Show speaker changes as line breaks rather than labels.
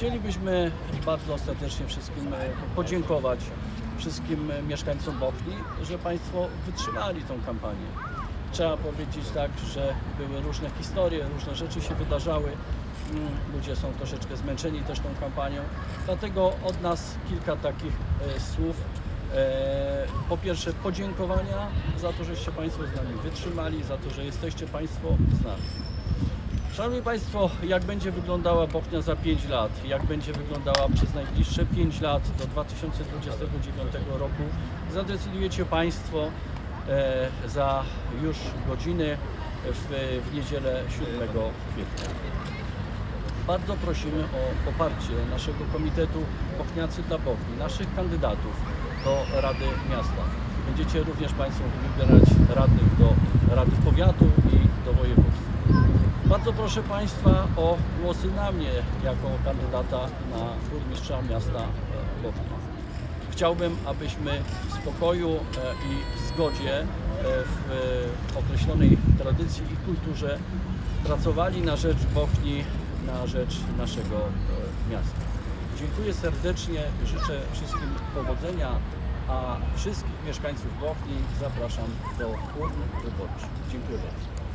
Chcielibyśmy bardzo serdecznie wszystkim e, podziękować wszystkim e, mieszkańcom Bochni, że Państwo wytrzymali tą kampanię. Trzeba powiedzieć tak, że były różne historie, różne rzeczy się wydarzały. Mm, Ludzie są troszeczkę zmęczeni też tą kampanią. Dlatego od nas kilka takich e, słów. Po pierwsze podziękowania za to, żeście Państwo z nami wytrzymali, za to, że jesteście Państwo z nami. Szanowni Państwo, jak będzie wyglądała Bochnia za 5 lat, jak będzie wyglądała przez najbliższe 5 lat do 2029 roku, zadecydujecie Państwo e, za już godziny w, w niedzielę 7 kwietnia. Bardzo prosimy o poparcie naszego Komitetu Bochniacy dla Bochni, naszych kandydatów do Rady Miasta. Będziecie również Państwo wybierać radnych do Rady Powiatu i do województwa. Bardzo proszę Państwa o głosy na mnie jako kandydata na burmistrza miasta e, Bochnia. Chciałbym, abyśmy w spokoju e, i w zgodzie e, w określonej tradycji i kulturze pracowali na rzecz Bochni, na rzecz naszego miasta. Dziękuję serdecznie, życzę wszystkim powodzenia, a wszystkich mieszkańców Bochni zapraszam do urn wyborczych. Dziękuję bardzo.